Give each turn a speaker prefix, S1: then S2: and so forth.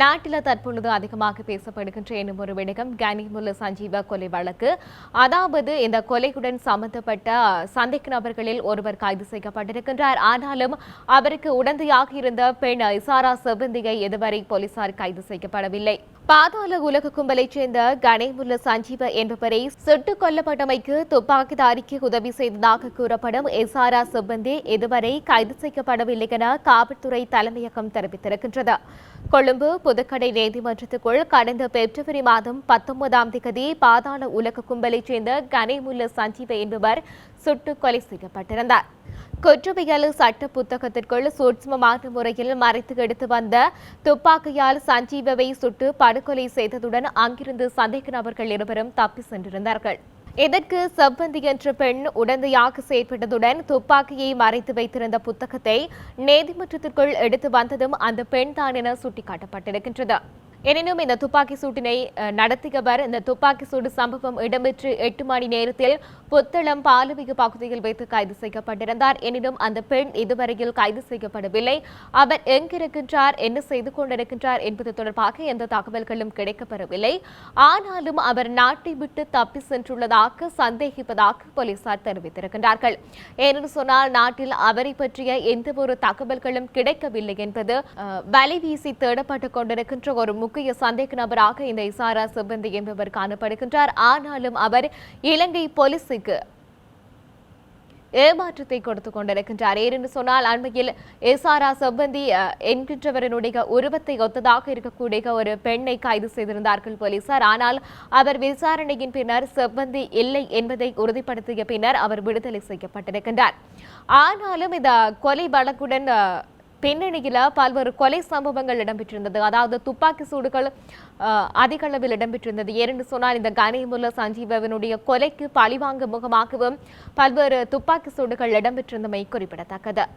S1: நாட்டில் தற்பொழுது அதிகமாக பேசப்படுகின்ற என்னும் ஒரு விடயம் கனிமுல்ல சஞ்சீவ கொலை வழக்கு. அதாவது இந்த கொலையுடன் சம்பந்தப்பட்ட சந்தேக நபர்களில் ஒருவர் கைது செய்யப்பட்டிருக்கின்றார். ஆனாலும் அவருக்கு உடந்தையாக இருந்த பெண் இசாரா செவ்வந்தியை இதுவரை போலீசார் கைது செய்யப்படவில்லை. பாதாள உலக கும்பலைச் சேர்ந்த கணேமுல்ல சஞ்சீவ என்பவரை சுட்டுக் கொல்லப்பட்டமைக்கு துப்பாக்கிதாரிக்கு உதவி செய்ததாக கூறப்படும் எஸ்ஆரா சிப்பந்தி இதுவரை கைது செய்யப்படவில்லை என காவல்துறை தலைமையகம் தெரிவித்திருக்கின்றது. கொழும்பு புதுக்கடை நீதிமன்றத்துக்குள் கடந்த பிப்ரவரி மாதம் பத்தொன்பதாம் தேதி பாதாள உலக கும்பலைச் சேர்ந்த கணேமுல்ல சஞ்சீவ என்பவர் சுட்டுக் கொலை செய்யப்பட்டிருந்தார். குற்றவியல் சட்ட புத்தகத்திற்குள் சூட்சமமான முறையில் மறைத்து எடுத்து வந்த துப்பாக்கியால் சஞ்சீவவை சுட்டு படுகொலை செய்ததுடன் அங்கிருந்து சந்தேக நபர்கள் இருவரும் தப்பி சென்றிருந்தார்கள். இதற்கு செவ்வந்தி என்ற பெண் உடந்தையாக செயற்பட்டதுடன் துப்பாக்கியை மறைத்து வைத்திருந்த புத்தகத்தை நீதிமன்றத்திற்குள் எடுத்து வந்ததும் அந்த பெண் தான் என சுட்டிக்காட்டப்பட்டிருக்கின்றது. எனினும் இந்த துப்பாக்கி சூட்டினை நடத்தியவர் இந்த துப்பாக்கி சூடு சம்பவம் இடம்பெற்று எட்டு மணி நேரத்தில் புத்தளம் பாலவிகு பகுதியில் வைத்து கைது செய்யப்பட்டிருந்தார். எனினும் அந்த பெண் இதுவரையில் கைது செய்யப்படவில்லை. அவர் எங்கிருக்கின்றார் என்ன செய்து கொண்டிருக்கின்றார் என்பது தொடர்பாக எந்த தகவல்களும் கிடைக்கப்பெறவில்லை. ஆனாலும் அவர் நாட்டை விட்டு தப்பி சென்றுள்ளதாக சந்தேகிப்பதாக போலீசார் தெரிவித்திருக்கின்றார்கள். ஏனென்று சொன்னால் நாட்டில் அவரை பற்றிய எந்த ஒரு தகவல்களும் கிடைக்கவில்லை என்பது வலை வீசி தேடப்பட்டுக் கொண்டிருக்கின்ற ஒரு முக்கிய சந்தேக நபராக இந்த இசாரா சிப்பந்தி என்பவர் காணப்படுகின்றார். ஆனாலும் அவர் இலங்கை போலீசுக்கு ஏமாற்றத்தை கொடுத்து கொண்டிருக்கின்றார். ஏனென்று சொன்னால் அண்மையில் எஸ்ஆரா செவ்வந்தி என்கின்றவரனுடைய உருவத்தை ஒத்ததாக இருக்கக்கூடிய ஒரு பெண்ணை கைது செய்திருந்தார்கள் போலீசார். ஆனால் அவர் விசாரணையின் பின்னர் செவ்வந்தி இல்லை என்பதை உறுதிப்படுத்திய பின்னர் அவர் விடுதலை செய்யப்பட்டிருக்கின்றார். ஆனாலும் இந்த கொலை வழக்குடன் பின்னணியில் பல்வேறு கொலை சம்பவங்கள் இடம்பெற்றிருந்தது. அதாவது துப்பாக்கி சூடுகள் அதிகளவில் அதிக அளவில் இடம்பெற்றிருந்தது. ஏனென்று சொன்னால் இந்த கனிமுல்ல சஞ்சீவனுடைய கொலைக்கு பழிவாங்கும் முகமாகவும் பல்வேறு துப்பாக்கி சூடுகள் இடம்பெற்றிருந்தமை குறிப்பிடத்தக்கது.